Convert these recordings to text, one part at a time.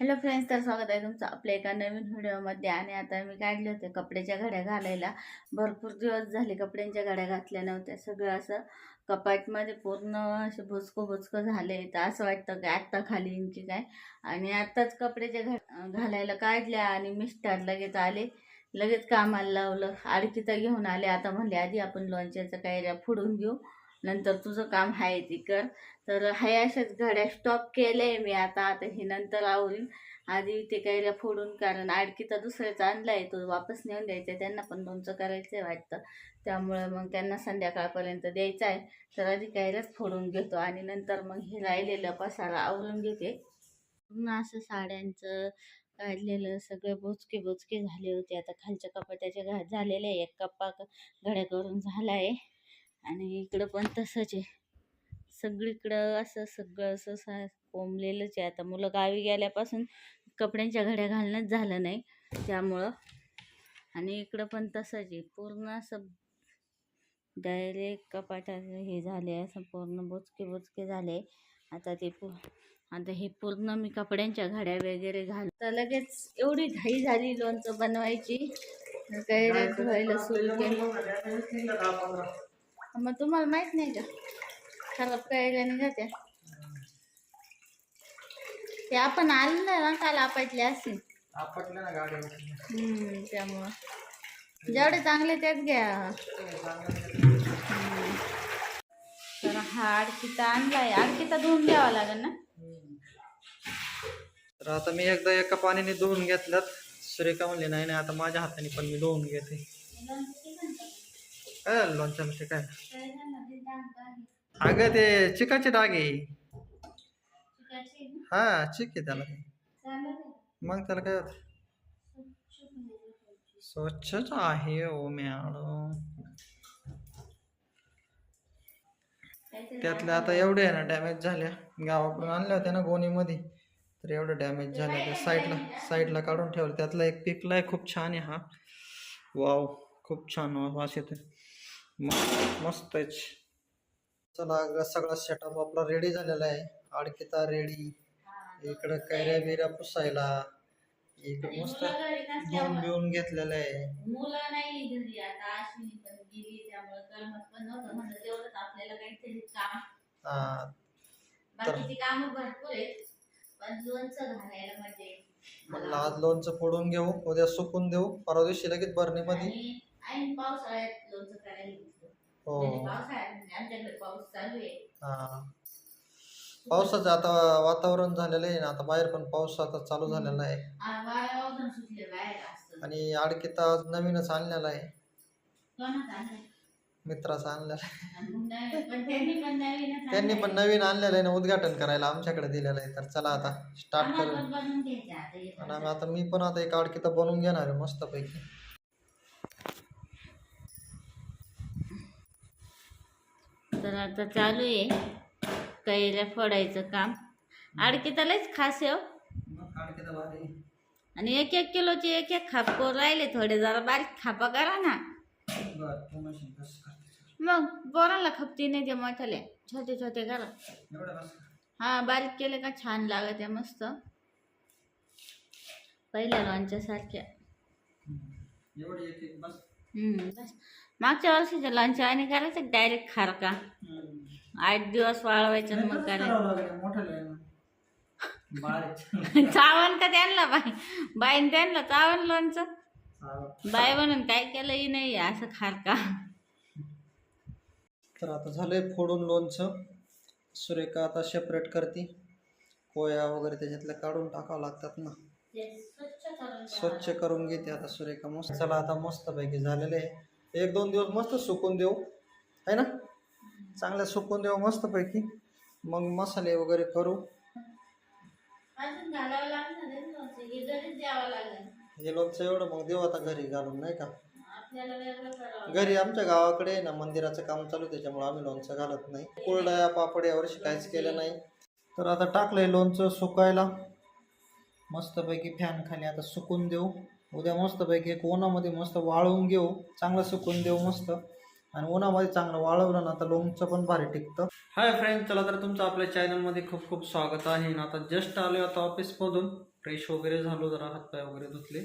Hello friends तर स्वागत आहे तुमचं आपल्या एका नवीन व्हिडिओमध्ये आणि आता मी काढले होते कपड्याच्या घड्या घालायला. भरपूर दिवस झाले कपड्यांच्या घड्या घातल्या नव्हत्या. सगळं असं कपाटमध्ये पूर्ण असे भुचकं भुचकं झाले. तर असं वाटतं की आत्ता खाली की काय. आणि आत्ताच कपड्याच्या घ घालायला काढल्या आणि मिस्टर लगेच आले. लगेच कामाला लावलं. आडकी तर घेऊन आले. आता म्हणले आधी आपण लोणच्याचं काय फोडून घेऊ नंतर तुझं काम आहे ती कर. तर हाय अशाच घड्या स्टॉप केले मी आता. आता हे नंतर आवरीन आधी ते काहीला फोडून कारण आडकीचा दुसऱ्याचा आणला आहे. तो वापस नेऊन द्यायचा आहे. त्यांना पण लोणचं करायचं आहे वाटतं. त्यामुळे मग त्यांना संध्याकाळपर्यंत द्यायचं आहे. तर आधी काहीलाच फोडून घेतो आणि नंतर मग हे राहिलेलं पसारा आवरून घेते. असं साड्यांचं काढलेलं सगळे बोचके बोचके झाले होते. आता खालच्या कपाट्याचे घा झालेले आहे. एक कप्पा घड्या करून झाला आहे. आणि इकडं पण तसंच आहे सगळीकडं असं सगळं असं सा कोंबलेलंच आहे आता मुलं गावी गेल्यापासून कपड्यांच्या घड्या घालणंच झालं नाही त्यामुळं आणि इकडं पण तसंच आहे पूर्ण असं डायरेक्ट कपाटाचं हे झाले असं पूर्ण बोचके बोचके झाले आता ते पू आता हे पूर्ण मी कपड्यांच्या घड्या वगैरे घाल तर लगेच एवढी घाई झाली लोणचं बनवायची काही व्हायला सुरू केलं मग तुम्हाला माहीत नाही का? खराब करायला निघत्या ते? आपण आलं ना काल आपटले असेल. आपटलं ना गाडी. हम्म, त्यामुळं. जेवढे चांगले तेच घ्या. तर हा आडकिता आणलाय. आडकिता धुवून घ्यावा लागेल ना? तर आता मी एकदा एका पाण्याने धुवून घेतल्यात. सुरेखा म्हणले नाही नाही आता माझ्या हाताने पण मी धुवून घेते. काय झालं लोणच्यामध्ये काय? अगं ते चिकाचे डाग आहे. हा चिक आहे त्याला. मग त्याला काय? स्वच्छच आहे ओ मॅडम. त्यातल्या आता एवढे आहे ना डॅमेज झाल्या. गावाकडून आणल्या होत्या ना गोणीमध्ये. तर एवढं डॅमेज झालं त्या साईडला साईडला काढून ठेवलं. त्यातला एक पिकला आहे खूप छान आहे हा. वाव खूप छान वास येतो म- मस्त आहे. चला सगळा सेटअप आपला रेडी झालेला आहे. आडकिता रेडी इकडं कैऱ्या बिऱ्या पुसायला. इकडं मस्त धुवून बिवून घेतलेलं आहे. मुलं नाही घरी आता. अश्विनी पण गेली त्यामुळे करमत पण नव्हतं. म्हणलं तेवढंच आपल्याला काहीतरी काम. हा, बाकीची कामं भरपूर आहेत. पण लोणचं घालायला. म्हणलं आज लोणचं फोडून घेऊ. उद्या सुकून देऊ. परवा दिवशी लगेच बरणीमध्ये आणि पावसाळ्यात लोणचं करायला घेतलं हो. म्हणजे पावसाळ्यात म्हणजे आमच्याकडे पाऊस चालू आहे. हा. पावसाचं आता वातावरण झालेलं आहे ना आता बाहेर पण पाऊस आता चालू झालेला आहे. आ, वाऱ्यावरून सुटले बाहेर असतं आणि आडकिता आज नवीनच आणलेला आहे. कोणाचं? मित्राचा आणलेला आहे. आणि मग नवीन- पण त्यांनी पण नवीनच त्यांनी आणलंय. पण नवीन आणलेलं आहे ना उद्घाटन करायला आमच्याकडे दिलेलं आहे. तर चला आता स्टार्ट करू. आम्हाला पण बनवून घ्यायचं आता हे आणि आम्ही आता मी पण आता एक आडकिता बनवून घेणार आहे मस्तपैकी. तर आता चालू आहे. कैऱ्या फोडायचं काम. आडकीतालाच खास आहे हो. आणि एक एक किलोचे एक एक खाप करून राहिले थोडे जरा बारीक खापा करा ना. मग बोराला खपती नाही ते मोठ्याले. छोटे छोटे करा. हा बारीक केले का छान लागत आहे मस्त. पहिल्या लॉनच्या सारख्या. बस. मागच्या वर्षीच्या लॉनच्या आणि करायचं डायरेक्ट खारका. आठ दिवस वाळवायचं मग करायचं. चावण का त्यांना बाई. बाईन त्यांना चावण लोणचं. बाय म्हणून काय केलंही नाही असं खारका. तर आता झालंय फोडून लोणचं सुरेखा आता सेपरेट करते. पोया वगैरे त्याच्यातल्या काढून टाकावं लागतात ना. स्वच्छ करून घेते आता सुरेखा मस्त. चला आता मस्तपैकी झालेले आहे. एक दोन दिवस मस्त सुकून देऊ. आहे ना? चांगल्या सुकून देऊ मस्तपैकी. मग मसाले वगैरे करू. हे लोणचं एवढं मग देऊ आता घरी घालून नाही का? घरी आमच्या गावाकडे ना मंदिराचं काम चालू त्याच्यामुळे आम्ही लोणचं घालत नाही. कुरडया पापड यावर्षी काहीच केलं नाही. तर आता टाकलंय लोणचं सुकायला. मस्तपैकी फॅन खाली आता सुकून देऊ. उद्या मस्तपैकी एक उन्हामध्ये मस्त वाळवून घेऊ. चांगलं सुकून देऊ मस्त. आणि उन्हामध्ये चांगलं वाळवलं ना तर लोणचं पण भारी टिकतं. हाय फ्रेंड चला तर तुमचं आपल्या चॅनलमध्ये खूप खूप स्वागत आहे. आणि आता जस्ट आलो आता ऑफिसमधून फ्रेश वगैरे झालो जरा हातपाय वगैरे धुतले.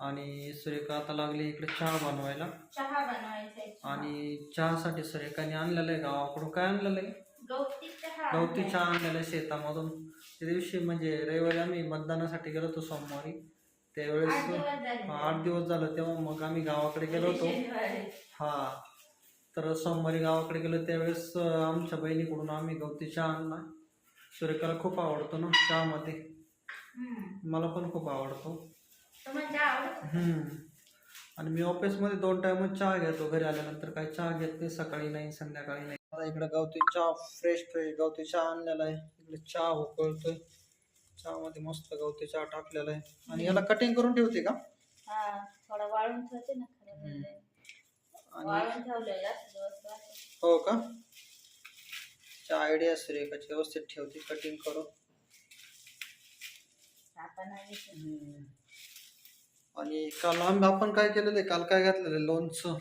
आणि सुरेखा आता लागली इकडे चहा बनवायला. चहा बनवायचा आहे. आणि चहासाठी सुरेखाने आणलेलं आहे गावाकडून. काय आणलेलं आहे? गवती चहा आणलेला आहे शेतामधून. त्या दिवशी म्हणजे रविवारी आम्ही मतदानासाठी गेलो होतो सोमवारी. त्यावेळेस आठ दिवस झाले. आठ दिवस झालं. तेव्हा मग आम्ही गावाकडे गेलो होतो. शनिवारी. हा. तर सोमवारी गावाकडे गेलो. त्यावेळेस अं, आमच्या बहिणीकडून आम्ही गवती चहा आणला. सुरेखाला खूप आवडतो ना चहामध्ये. हम्म. मला पण खूप आवडतो. तुम्हाला चहा आवडतो? हम्म. आणि मी ऑफिसमध्ये दोन टाइमच चहा घेतो. घरी आल्यानंतर काही चहा घेत नाही सकाळी नाही संध्याकाळी नाही. आता इकडे गवती चहा फ्रेश फ्रेश गवती चहा आणलेला आहे. इकडे चहा उकळतोय. चहामध्ये मस्त गवती चहा टाकलेला आहे. आणि याला कटिंग करून ठेवते का? हा थोडा वाळून ठेवते ना म्हणजे. आणि वाळून. हो का? आयडिया सुरेखाची व्यवस्थित ठेवते कटिंग करून. हम्म. आणि काल आम्ही आपण काय केलेलं आहे? काल काय घातलेलं आहे? लोणचं.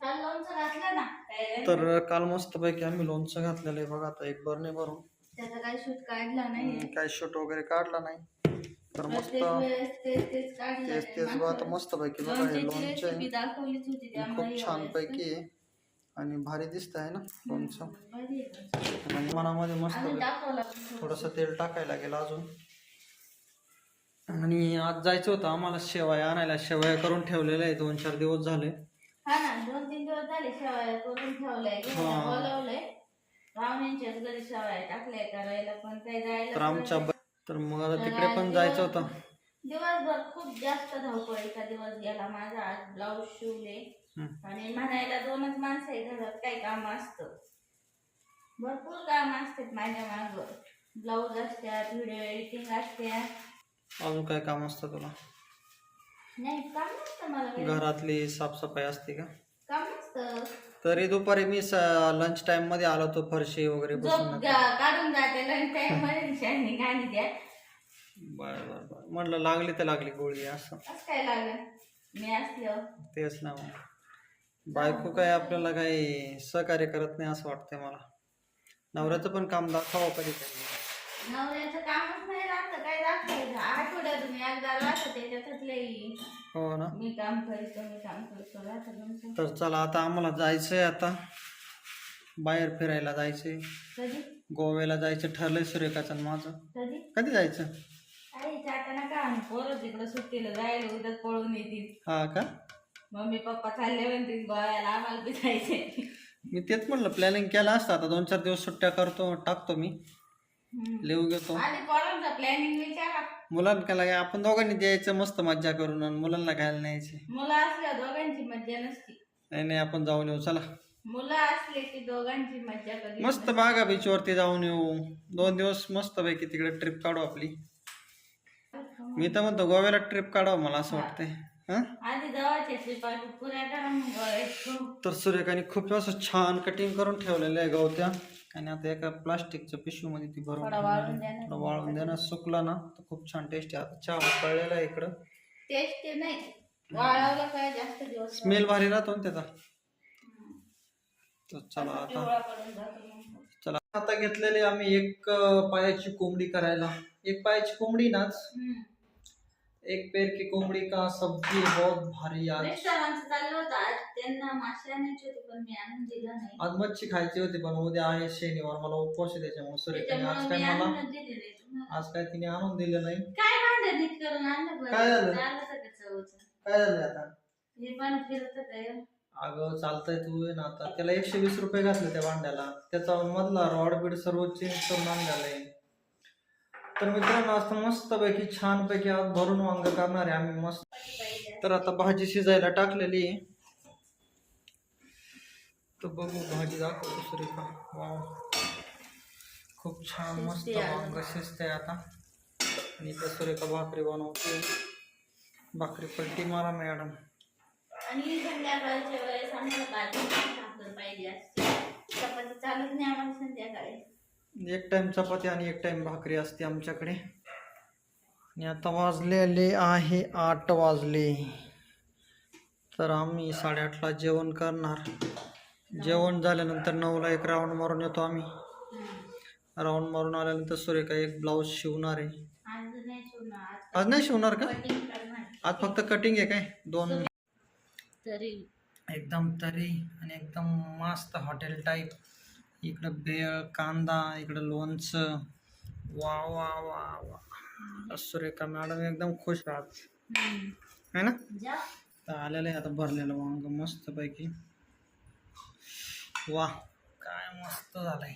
काल लोणचं घातलं ना काय तर काल मस्तपैकी आम्ही लोणचं घातलेलं आहे बघा आता एक बरणे भरून. त्याचा काही शूट काढला नाही. हम्म, काही शूट वगैरे काढला नाही. तर मस्त तेच तेच तेच नाही. तेच बघा हे लोणचं खूप छान पैकी आहे. आणि भारी दिसत आहे ना लोणचं. आणि मनामध्ये मस्त. थोडंसं. तेल टाकायला गेलं अजून. आणि आज जायचं होतं आम्हाला शेवया आणायला. शेवया करून ठेवलेल्या आहे दोन चार दिवस झाले. हा ना दोन तीन दिवस झाले शेवाया करून ठेवलंय पाहुण्यांच्याच घरी टाकल्या करायला पण काही जायला तर आमच्या ब- तर मग आता तिकडे पण जायचं होतं. दिवसभर खूप जास्त धावपळीचा दिवस गेला माझा आज ब्लाऊज शिवले. हम्म. आणि म्हणायला दोनच माणसं आहे घरात काही काम असतं. भरपूर काम असतात माझ्या माग. ब्लाऊज असतात व्हिडिओ एडिटिंग असतात. अजून काय काम असतं तुला? नाही काम नसतं मला. घरातली साफसफाई असते का? तरी दुपारी मी लंच टाइममध्ये आलो होतो फरशी वगैरे बसून काढून जाते लंच टाइममध्ये गाणी द्या. बर बर बर. म्हटलं लागली तर लागली गोळी असं. असं काय लागेल? मी असल्यावर तेच ना मग. बायको काय आपल्याला काही सहकार्य करत नाही असं वाटतंय मला. नवऱ्याचं पण काम दाखवावं कधी कधी. नवऱ्याचं कामच नाही राहतं काय दाखवायचं? आठवड्यातून एकदा राहतं त्याच्यातले हो ना. मी काम करतो मी काम करतो तुमचं. तर चला आता आम्हाला जायचंय आता. बाहेर फिरायला जायचंय. कधी? गोव्याला जायचं ठरलंय आणि माझं. कधी? कधी जायचं? पोरं तिकडं सुट्टीला जायला उद्या पळून येतील. हा का? मम्मी पप्पा चालले म्हणतील गोव्याला आम्हाला बी जायचंय. मी तेच म्हणलं प्लॅनिंग केलं असतं आता. दोन चार दिवस सुट्ट्या करतो टाकतो मी. लिहू घेतो. आधी पोरांचा प्लॅनिंग विचारा. मुलांना काय आपण दोघांनी द्यायचं मस्त मज्जा करून आणि मुलांना घ्यायला न्यायची. मुलं असल्या दोघांची मज्जा नसती. नाही नाही आपण जाऊन येऊ चला. मुलं असले की दोघांची मज्जा कधी मस्त बागा बीच वरती जाऊन येऊ. दोन दिवस मस्त पैकी तिकडे ट्रिप काढू आपली. मी तर म्हणतो गोव्याला ट्रिप काढावं मला असं वाटतंय. हा? आधी जवळच्या ट्रिपा पुऱ्या करा मग गोव्यात. तर सुरेखाने खूप असं छान कटिंग करून ठेवलेलं आहे गवत्या. आणि आता एका प्लास्टिकच्या पिशवीमध्ये ती भरून थोडा वाळून द्या ना. थोडं वाळून सुकला ना तर खूप छान टेस्ट आहे. आता चहा उकळलेला आहे इकडं. ते नाही. वाळवलं काय जास्त दिवस स्मेल भारी राहतो ना त्याचा. तर चला आता पिवळा पडून जातो मग. चला आता घेतलेली आम्ही एक अं, पायाची कोंबडी करायला. एक पायाची कोंबडी नाच. हम्म. एक पेर की कोंबडी का सब्जी बहुत भारी आज। मिस्टरांचं चाललं होतं आज त्यांना मासे आणायचे होते पण मी आणून दिलं नाही. आज मच्छी खायची होती पण उद्या आहे शनिवार मला उपवास आहे त्याच्यामुळे सुरेखाने आज काय मला. आज काय तिने आणून दिलं नाही. काय भांडण नीट करून आणलं बरं. काय झालं? काय झालं आता? हे पण फिरत काय अगं चालतंय तू ना आता. त्याला एकशे वीस रुपये घातले त्या भांड्याला. त्याचा मधला रॉड बीड सर्व चेंज करून आणलेला आहे. तर मित्रांनो आज मस्त पैकी छान पैकी आज भरून वांग करणार आहे आम्ही मस्त. तर आता भाजी शिजायला टाकलेली आहे. तर बघू भाजी दाखवतो सुरेखा वाव. खूप छान मस्त. वांग शिजते आता. आणि त्या सुरेखा भाकरी बनवते. भाकरी पलटी मारा मॅडम. आणि संध्याकाळच्या वेळेस आम्हाला पाहिजे असते. चपाती चालत नाही आम्हाला संध्याकाळी. एक टाइम चपाती आणि एक टाइम भाकरी असते आमच्याकडे. आणि आता वाजलेले आहे आठ वाजले. तर आम्ही साडेआठला जेवण करणार. जेवण झाल्यानंतर नऊला एक राऊंड मारून येतो आम्ही. राऊंड मारून आल्यानंतर सुरेखा एक ब्लाऊज शिवणार आहे. आज नाही सोडणार आज नाही शिवणार का? आज फक्त कटिंग आहे काय? दोन तरी. एकदम तरी आणि एकदम मस्त हॉटेल टाईप इकडं भेळ कांदा इकडं लोणचं. वा वा वा वा. सुरेखा मॅडम एकदम खुश राहत. है ना? तर आलेलं आहे आता भरलेलं वांग मस्त पैकी वा काय मस्त झालंय.